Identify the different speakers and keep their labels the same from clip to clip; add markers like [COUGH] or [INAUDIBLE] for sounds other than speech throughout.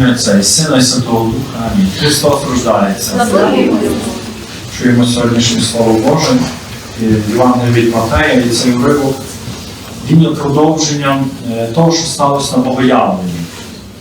Speaker 1: ім'я Отця і Сина і Святого Духа. Амінь. Христос рождається. Чуємо сьогоднішнє Слово Боже, і Євангелія від Матея, і цей уривок. Він є продовженням е, того, що сталося на Богоявленні.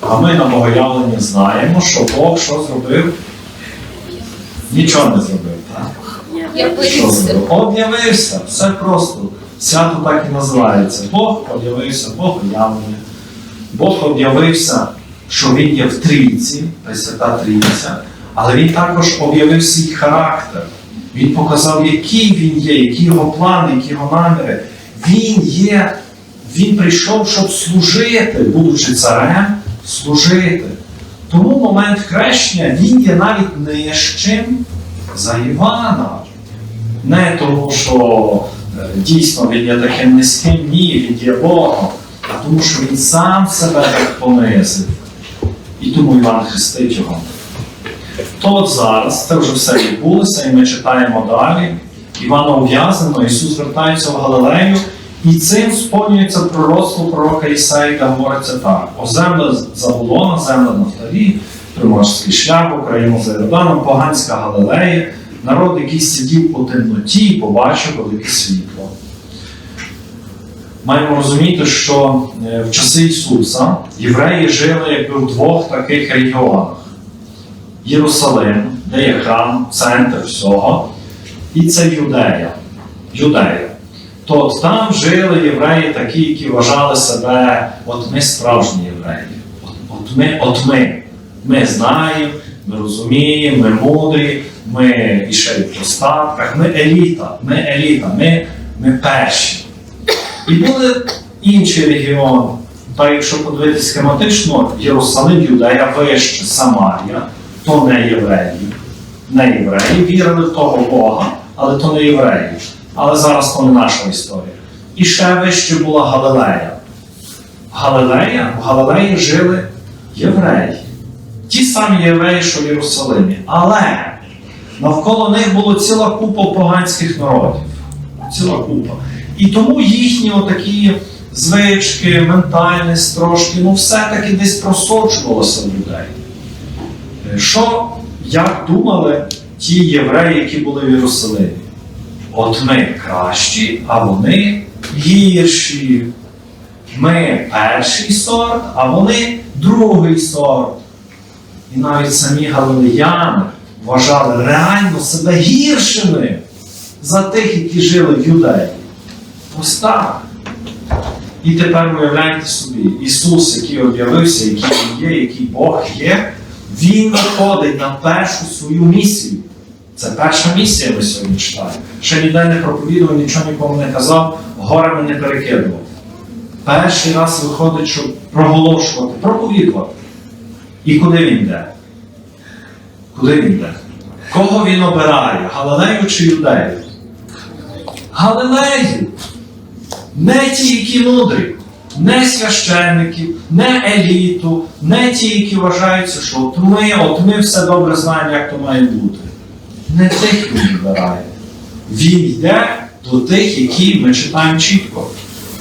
Speaker 1: А ми на Богоявленні знаємо, що Бог що зробив? Нічого не зробив. Так? Що зробив? Об'явився. Все просто. Свято так і називається. Бог об'явився, Бог об'явлення. Бог об'явився, що Він є в трійці, Пресвята Трійця, але Він також об'явив свій характер. Він показав, який він є, які його плани, які його наміри. Він є, він прийшов, щоб служити, будучи царем, служити. Тому момент хрещення він є навіть нижчим за Івана. Не тому, що е, дійсно він є таким низьким, ні, він є Богом, а тому, що він сам себе так понизив. І тому Іван хрестить його. То от зараз це вже все відбулося, і ми читаємо далі. Івана ув'язано, Ісус звертається в Галилею, і цим сповнюється пророцтво пророка Ісаї, де говориться так: о земля Заволона, земля Нафталі, Приморський шлях, Україну за Йорданом, поганська Галилея, народ, який сидів у темноті, і побачив велике світло. Маємо розуміти, що е, в часи Ісуса євреї жили якби в двох таких регіонах. Єрусалим, де є храм, центр всього, і це Юдея. Юдея. То от там жили євреї такі, які вважали себе, от ми справжні євреї. От, от ми, от ми. Ми знаємо, ми розуміємо, ми мудрі, ми і ще й в достатках, ми еліта, ми еліта, ми, ми перші. І були інші регіони. Та якщо подивитися схематично, Єрусалим, Юдея, вище Самарія, то не євреї. Не євреї вірили в того Бога, але то не євреї. Але зараз то не наша історія. І ще вище була Галилея. Галилея, в Галилеї жили євреї. Ті самі євреї, що в Єрусалимі. Але навколо них було ціла купа поганських народів. Ціла купа. І тому їхні отакі звички, ментальність трошки, ну все-таки десь просочувалося в людей. Е, Що, як думали ті євреї, які були в Єрусалимі? От ми кращі, а вони гірші. Ми перший сорт, а вони другий сорт. І навіть самі галилеяни вважали реально себе гіршими за тих, які жили в Юдеї. Ось. І тепер уявляйте собі, Ісус, який об'явився, який є, який Бог є, Він виходить на першу свою місію. Це перша місія, ми сьогодні читаємо. Ще ніде не проповідував, нічого нікому не казав, горами не перекидував. Перший раз виходить, щоб проголошувати, проповідувати. І куди він йде? Куди він йде? Кого він обирає? Галилею чи юдею? Галилею! Не ті, які мудрі, не священників, не еліту, не ті, які вважаються, що от ми, от ми все добре знаємо, як то має бути. Не тих він вибирає. Він йде до тих, які ми читаємо чітко.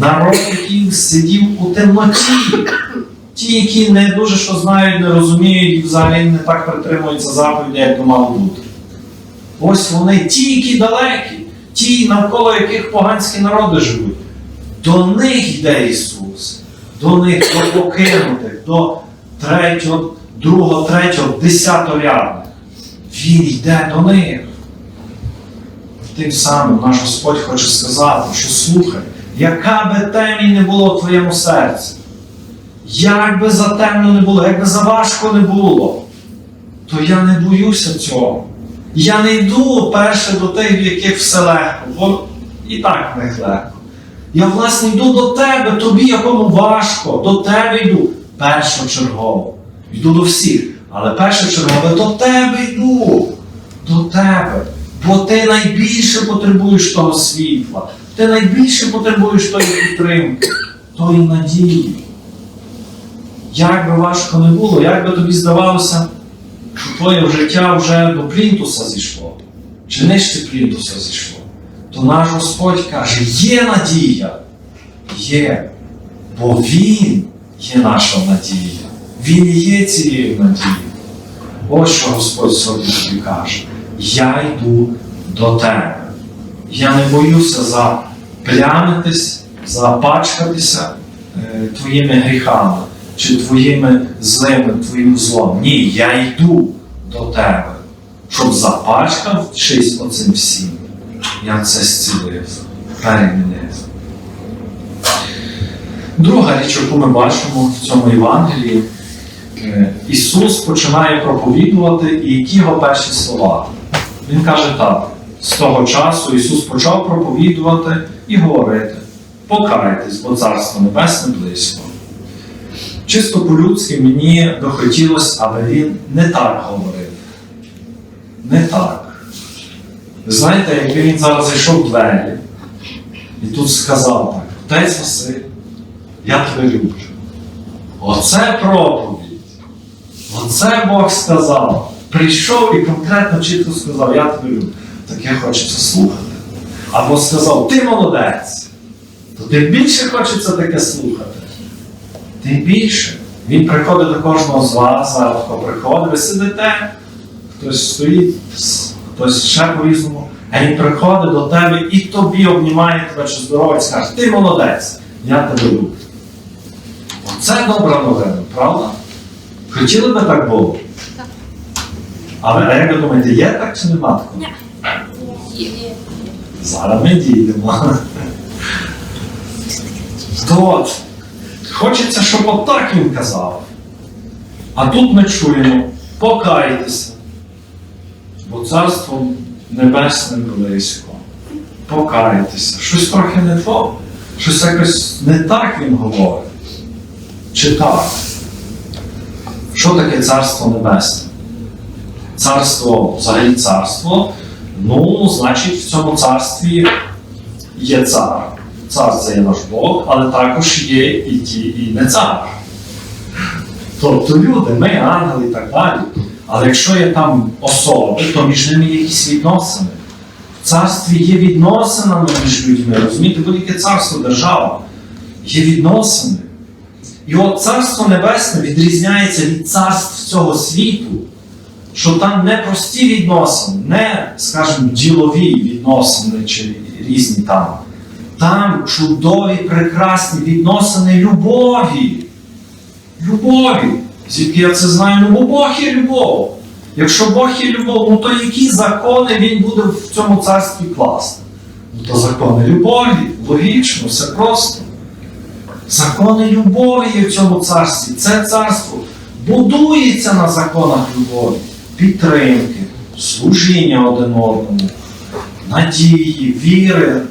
Speaker 1: Народ, який сидів у темноті. Ті, які не дуже що знають, не розуміють і взагалі не так притримуються заповіді, як то мало бути. Ось вони, ті, які далекі, ті, навколо яких поганські народи живуть. До них йде Ісус, до них, до покинутих, до третього, другого, третього, десяторядних. Він йде до них. Тим самим наш Господь хоче сказати, що слухай, яка би темінь не було в твоєму серці, як би затемно не було, як би заважко не було, то я не боюся цього. Я не йду перше до тих, в яких все легко, бо і так в них легко. Я, власне, йду до тебе, тобі, якому важко, до тебе йду першочергово. Йду до всіх, але першочергово до тебе йду. До тебе. Бо ти найбільше потребуєш того світла, ти найбільше потребуєш тої підтримки, тої надії. Як би важко не було, як би тобі здавалося, що твоє життя вже до плінтуса зійшло, чи нижче плінтуса зійшло, то наш Господь каже, є надія, є, бо Він є наша надія. Він є цією надією. Ось що Господь сьогодні тобі каже. Я йду до тебе. Я не боюся заплямитись, запачкатися е, твоїми гріхами чи твоїми злими, твоїм злом. Ні, я йду до тебе, щоб запачкавшись оцим всім, я це зцілив, перемінив. Друга річ, яку ми бачимо в цьому Євангелії, е, Ісус починає проповідувати, і які його перші слова. Він каже так: з того часу Ісус почав проповідувати і говорити: покайтесь, бо Царство Небесне близько. Чисто по-людськи мені дохотілося, аби він не так говорив. Не так. Ви знаєте, якби він зараз зайшов в двері і тут сказав так: Отець Василь, я тебе люблю. Оце проповідь. Оце Бог сказав. Прийшов і конкретно чітко сказав, я тебе люблю. Таке хочеться слухати. Або сказав, ти молодець. То тим більше хочеться таке слухати. Тим більше. Він приходить до кожного з вас, зараз приходить, ви сидите, хтось стоїть, хтось ще по-різному. А він приходить до тебе і тобі обнімає тебе чи здоровець, каже, ти молодець, я тебе люблю. Оце добра новина, правда? Хотіли би так було?
Speaker 2: Так.
Speaker 1: Але а як ви думаєте, є так чи нема такого?
Speaker 2: Ні. Є.
Speaker 1: Зараз ми дійдемо. То от, хочеться, щоб отак він казав. А тут ми чуємо, покайтеся, бо царство небесне близько. Покайтеся. Щось трохи не то, щось якось не так він говорить. Чи так? Що таке царство небесне? Царство, взагалі царство, ну, значить, в цьому царстві є цар. Цар це є наш Бог, але також є і ті, і не цар. Тобто люди, ми, ангели і так далі. Але якщо є там особи, то між ними є якісь відносини. В царстві є відносинами між людьми. Розумієте, будь-яке царство, держава, є відносини. І от царство небесне відрізняється від царств цього світу, що там не прості відносини, не, скажімо, ділові відносини чи різні там. Там чудові, прекрасні відносини любові. Любові. Звідки я це знаю? Ну, бо Бог є любов. Якщо Бог є любов, ну то які закони він буде в цьому царстві класти? Ну то закони любові, логічно, все просто. Закони любові є в цьому царстві. Це царство будується на законах любові, підтримки, служіння один одному, надії, віри.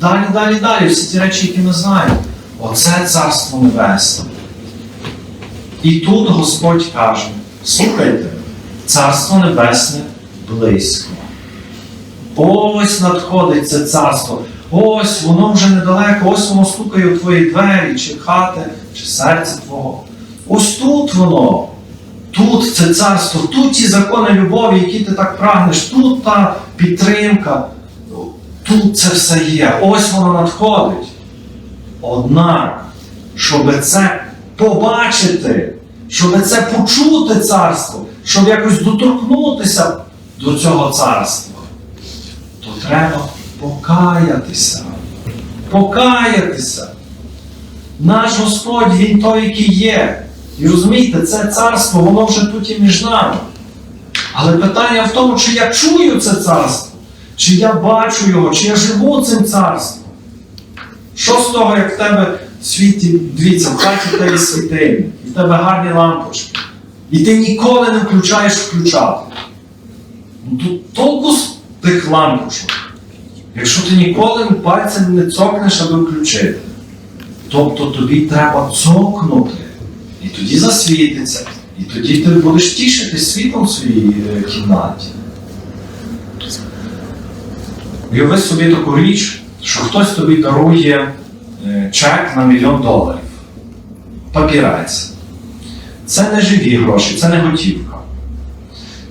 Speaker 1: Далі, далі, далі, всі ті речі, які ми знаємо. Оце царство небесне. І тут Господь каже: слухайте, царство небесне близько. Ось надходить це царство. Ось воно вже недалеко, ось воно стукає у твої двері, чи хати, чи серце твого. Ось тут воно. Тут це царство, тут ті закони любові, які ти так прагнеш, тут та підтримка, тут це все є. Ось воно надходить. Однак, щоб це побачити, щоб це почути царство, щоб якось доторкнутися до цього царства, то треба покаятися. Покаятися. Наш Господь, Він той, який є. І розумієте, це царство, воно вже тут і між нами. Але питання в тому, чи я чую це царство, чи я бачу його, чи я живу цим царством. Що з того, як в тебе світі, дивіться, в хаті в тебе світильник, в тебе гарні лампочки, і ти ніколи не включаєш включати. Ну тут толку з тих лампочок, якщо ти ніколи пальцем не цокнеш, аби включити. Тобто тобі треба цокнути, і тоді засвітиться, і тоді ти будеш тішитись світлом в своїй е, кімнаті. Уяви собі таку річ, що хтось тобі дарує чек на мільйон доларів. Папірець. Це не живі гроші, це не готівка.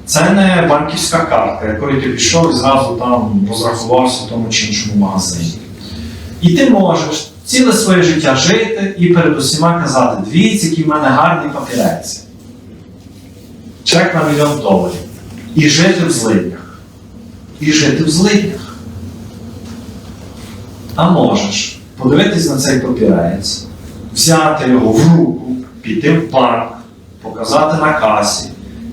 Speaker 1: Це не банківська картка, якою ти пішов і зразу там розрахувався в тому чи іншому магазині. І ти можеш ціле своє життя жити і перед усіма казати, дивіться, який в мене гарний папірець. чек на мільйон доларів. І жити в злиднях. І жити в злиднях. А можеш подивитись на цей папірець, взяти його в руку, піти в банк, показати на касі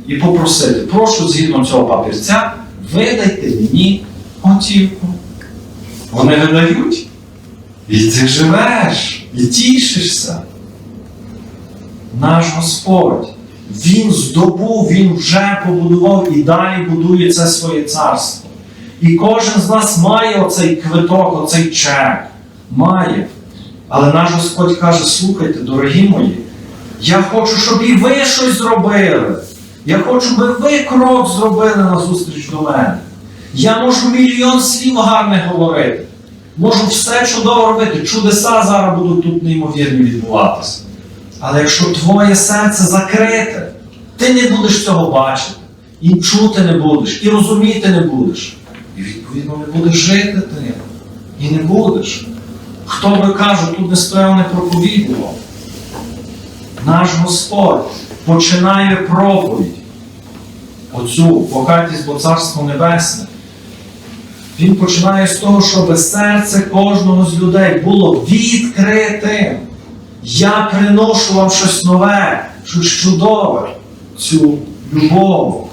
Speaker 1: і попросити, прошу згідно цього папірця, видайте мені готівку. Вони видають. І ти живеш, і тішишся. Наш Господь, Він здобув, Він вже побудував і далі будує це своє царство. І кожен з нас має оцей квиток, оцей чек. Має. Але наш Господь каже: слухайте, дорогі мої, я хочу, щоб і ви щось зробили. Я хочу, щоб ви крок зробили назустріч до мене. Я можу мільйон слів гарних говорити. Можу все чудово робити. Чудеса зараз будуть тут неймовірні відбуватися. Але якщо твоє серце закрите, ти не будеш цього бачити, і чути не будеш, і розуміти не будеш. І відповідно не будеш жити тим. І не будеш. Хто би каже, тут не стояв, не проповідував. Наш Господь починає проповідь. Оцю покайтесь, бо царство небесне. Він починає з того, щоб серце кожного з людей було відкритим. Я приношу вам щось нове, щось чудове, цю любов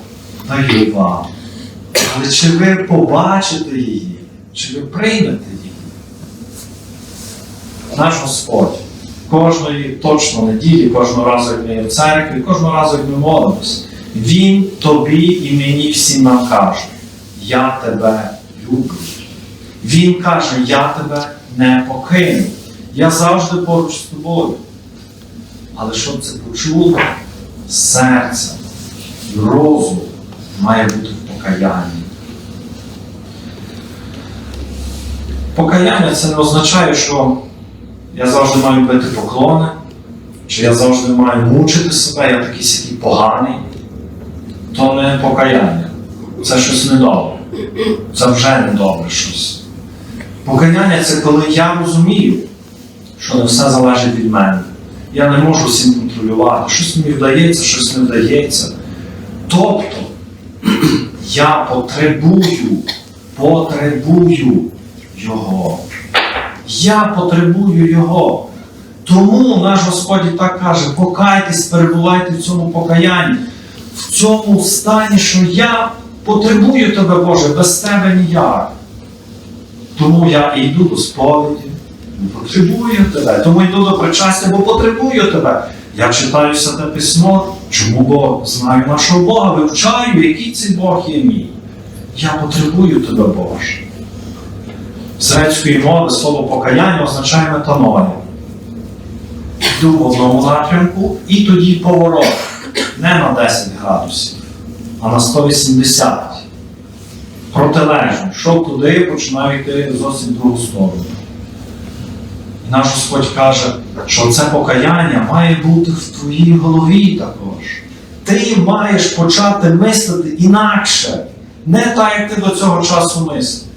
Speaker 1: даю вам. Але чи ви побачите її, чи ви приймете? Наш Господь кожної точно неділі, кожного разу, як ми є в церкві, кожного разу, як ми молимося, Він тобі і мені всім нам каже, я тебе люблю. Він каже, я тебе не покину. Я завжди поруч з тобою. Але щоб це почуло, серце і розум має бути в покаянні. Покаяння це не означає, що я завжди маю бити поклони, чи я завжди маю мучити себе, я такий сякий поганий. То не покаяння. Це щось недобре. Це вже недобре щось. Покаяння це коли я розумію, що не все залежить від мене. Я не можу всім контролювати. Щось мені вдається, щось не вдається. Тобто [CLEARS THROAT] я потребую, потребую Його. Я потребую Його. Тому наш Господь так каже: покайтесь, перебувайте в цьому покаянні, в цьому стані, що я потребую тебе, Боже, без тебе ніяк. Тому я йду до сповіді, потребую тебе. Тому йду до причастя, бо потребую тебе. Я читаю святе письмо, чому бо знаю нашого Бога, вивчаю, який цей Бог є мій. Я потребую тебе, Боже. З грецької мови слово покаяння означає метаноя. Йду в одному напрямку і тоді поворот. Не на 10 градусів, а на 180. Протилежно. Йшов туди, починаю йти зовсім в другу сторону. І наш Господь каже, що це покаяння має бути в твоїй голові також. Ти маєш почати мислити інакше, не так, як ти до цього часу мислив.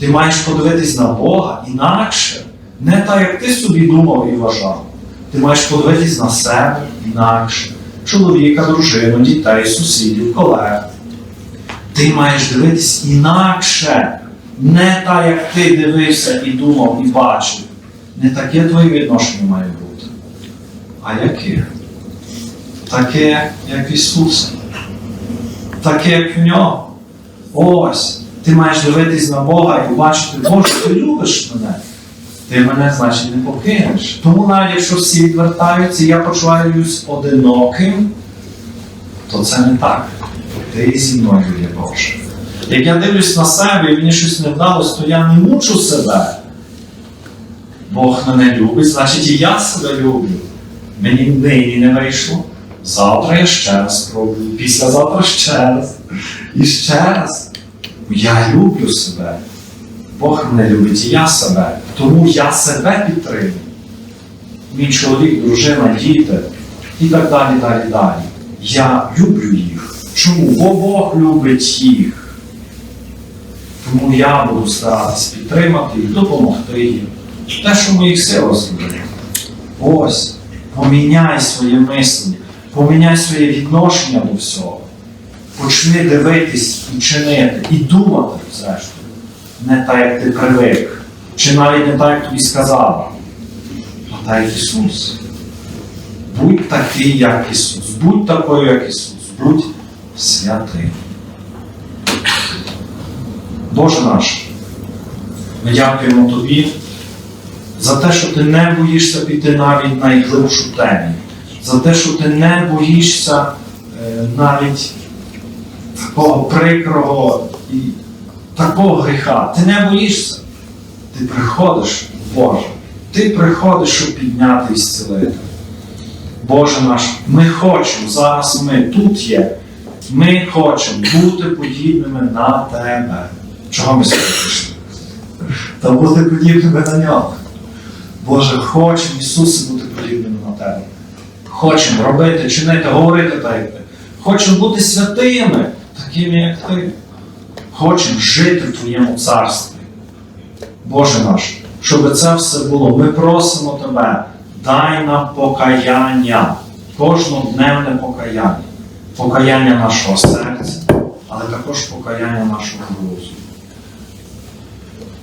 Speaker 1: Ти маєш подивитись на Бога інакше, не так, як ти собі думав і вважав. Ти маєш подивитись на себе інакше. Чоловіка, дружину, дітей, сусідів, колег. Ти маєш дивитись інакше, не так, як ти дивився і думав, і бачив. Не таке твоє відношення має бути. А яке? Таке, як Ісуса. Таке, як в нього. Ось. Ти маєш дивитись на Бога і бачити, Боже, ти любиш мене. Ти мене, значить, не покинеш. Тому навіть якщо всі відвертаються, я почуваюсь одиноким, то це не так. Ти зі мною є Боже. Як я дивлюсь на себе і мені щось не вдалося, то я не мучу себе. Бог мене любить, значить і я себе люблю. Мені нині не вийшло. Завтра я ще раз спробую, післязавтра ще раз. І ще раз. Я люблю себе. Бог мене любить і я себе. Тому я себе підтримую. Мій чоловік, дружина, діти і так далі, далі, далі. Я люблю їх. Чому? Бо Бог любить їх. Тому я буду старатись підтримати їх, допомогти їм. Те, що в моїх силах зробити. Ось, поміняй своє мислення. Поміняй своє відношення до всього. Почни дивитись і чинити, і думати, зрештою, не так, як ти привик, чи навіть не так, як тобі сказали, а так, як Ісус. Будь такий, як Ісус, будь такою, як Ісус, будь святим. Боже наш, ми дякуємо Тобі за те, що ти не боїшся піти навіть найглибшу темі, за те, що ти не боїшся е, навіть такого прикрого і такого гріха. Ти не боїшся. Ти приходиш, Боже. Ти приходиш, щоб підняти і зцілити. Боже наш, ми хочемо, зараз ми тут є. Ми хочемо бути подібними на Тебе. Чого ми прийшли? Та бути подібними на нього. Боже, хочемо, Ісусе, бути подібними на Тебе. Хочемо робити, чинити, говорити так. Хочемо бути святими, такими, як ти. Хочемо жити в Твоєму царстві. Боже наш, щоб це все було, ми просимо Тебе, дай нам покаяння, кожнодневне покаяння, покаяння нашого серця, але також покаяння нашого розуму.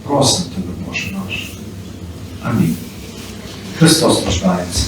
Speaker 1: Просимо Тебе, Боже наш. Амінь. Христос рождається.